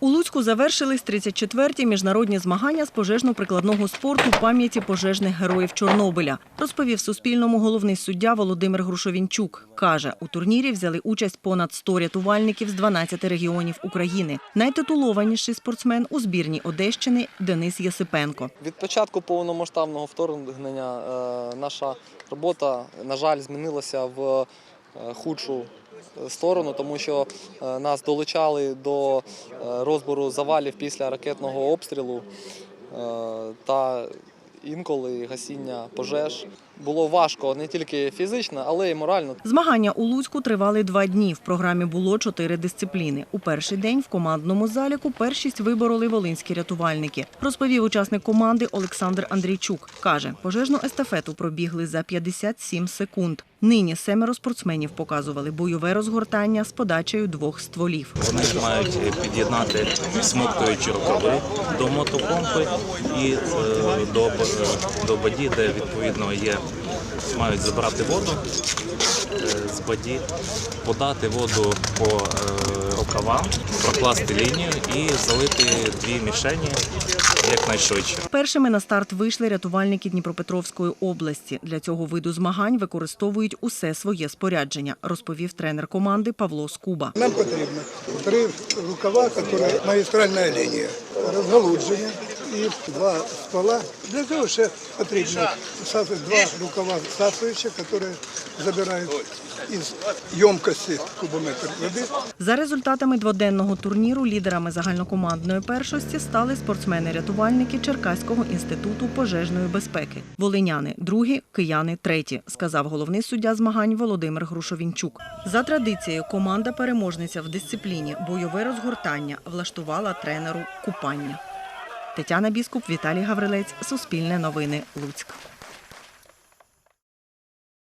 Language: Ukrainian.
У Луцьку завершились 34-ті міжнародні змагання з пожежно-прикладного спорту пам'яті пожежних героїв Чорнобиля, розповів Суспільному головний суддя Володимир Грушовінчук. Каже, у турнірі взяли участь понад 100 рятувальників з 12 регіонів України. Найтитулованіший спортсмен у збірній Одещини Денис Єсипенко. Від початку повномасштабного вторгнення е, наша робота, на жаль, змінилася в худшу сторону, тому що е, нас долучали до е, розбору завалів після ракетного обстрілу е, та інколи гасіння пожеж. Було важко не тільки фізично, але й морально. Змагання у Луцьку тривали два дні. В програмі було чотири дисципліни. У перший день в командному заліку першість вибороли волинські рятувальники. Розповів учасник команди Олександр Андрійчук. Каже, пожежну естафету пробігли за 57 секунд. Нині семеро спортсменів показували бойове розгортання з подачею двох стволів. Вони мають під'єднати смоктуючі рукави до мотопомпи і е, до, б- до баді, де відповідно є, мають забрати воду е, з баді, подати воду по рукавам, прокласти лінію і залити дві мішені якнайшвидше. Першими на старт вийшли рятувальники Дніпропетровської області. Для цього виду змагань використовують усе своє спорядження, розповів тренер команди Павло Скуба. Нам потрібно три рукава, які магістральна лінія, розгалудження і два ствола. Для цього ще потрібно два рукава всасуючих, які забирають із ємкості кубометр води. За результатами дводенного турніру лідерами загальнокомандної першості стали спортсмени-рятувальники Черкаського інституту пожежної безпеки. Волиняни другі, кияни треті, сказав головний суддя змагань Володимир Грушовінчук. За традицією, команда переможниця в дисципліні бойове розгортання влаштувала тренеру купання. Тетяна Біскуп, Віталій Гаврилець, Суспільне новини, Луцьк.